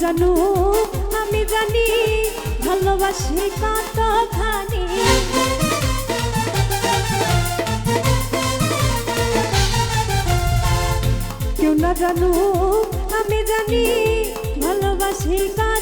জানু আমি জানি ভালোবাসি কতখানি কেউ না জানু আমি জানি ভালোবাসি কতখানি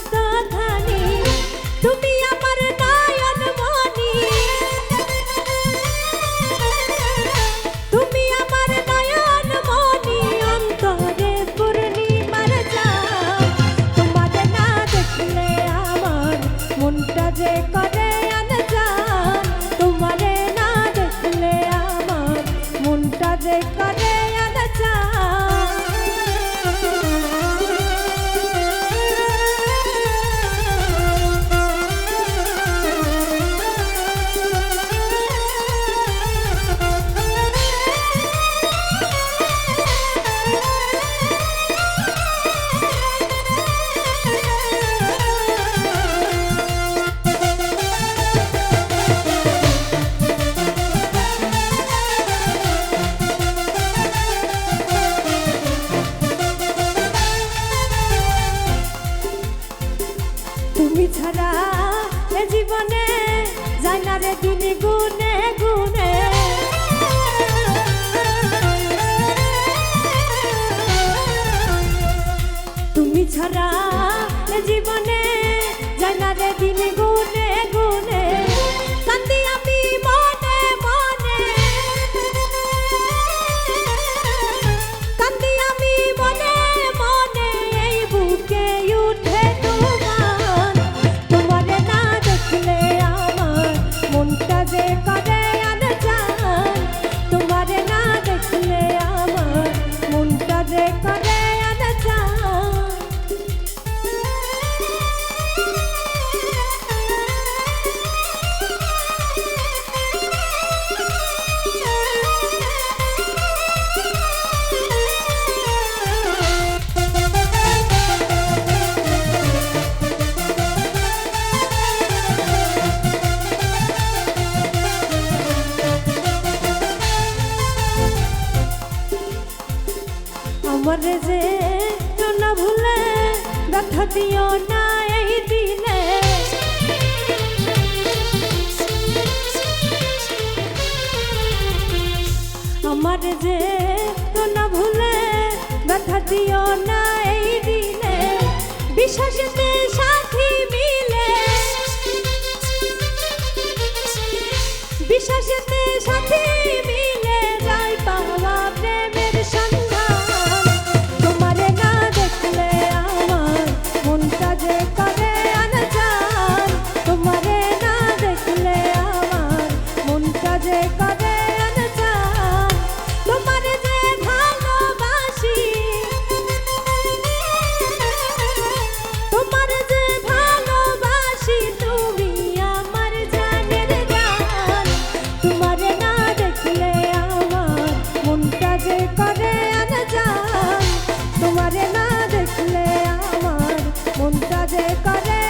I got it. তুমি ছাড়া এ জীবনে জানা দেবি আমার যে না ভুলে ব্যথা দিও না এই দিনে। আমার যে না ভুলে ব্যথা দিও না এই দিনে। বিশ্বাসেতে करे